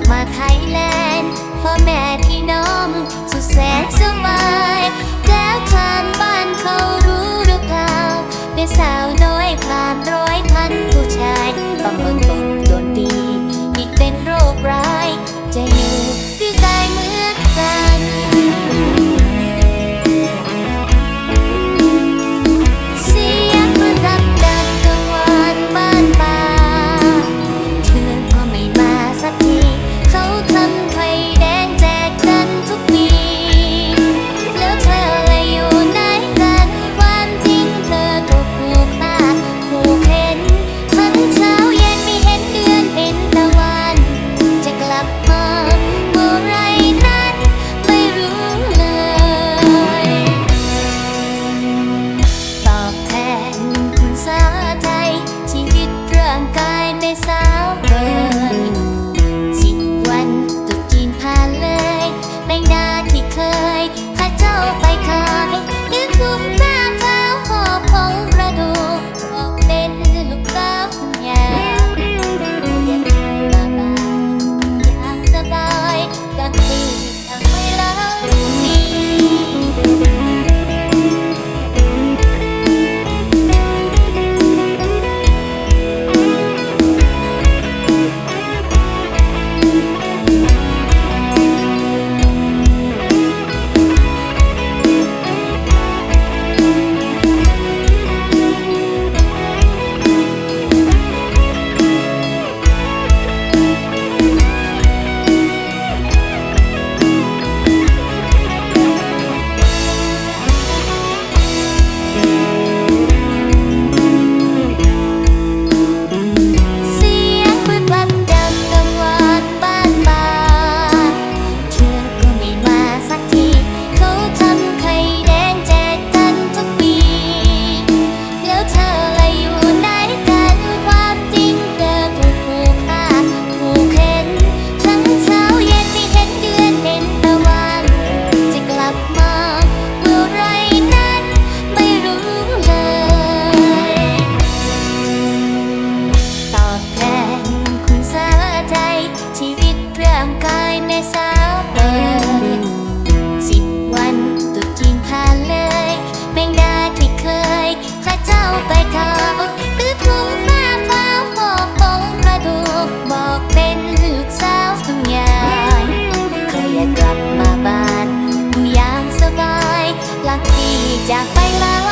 กมาไทยแลนด์พ่อแม่พี่น้อง ไ家快乐。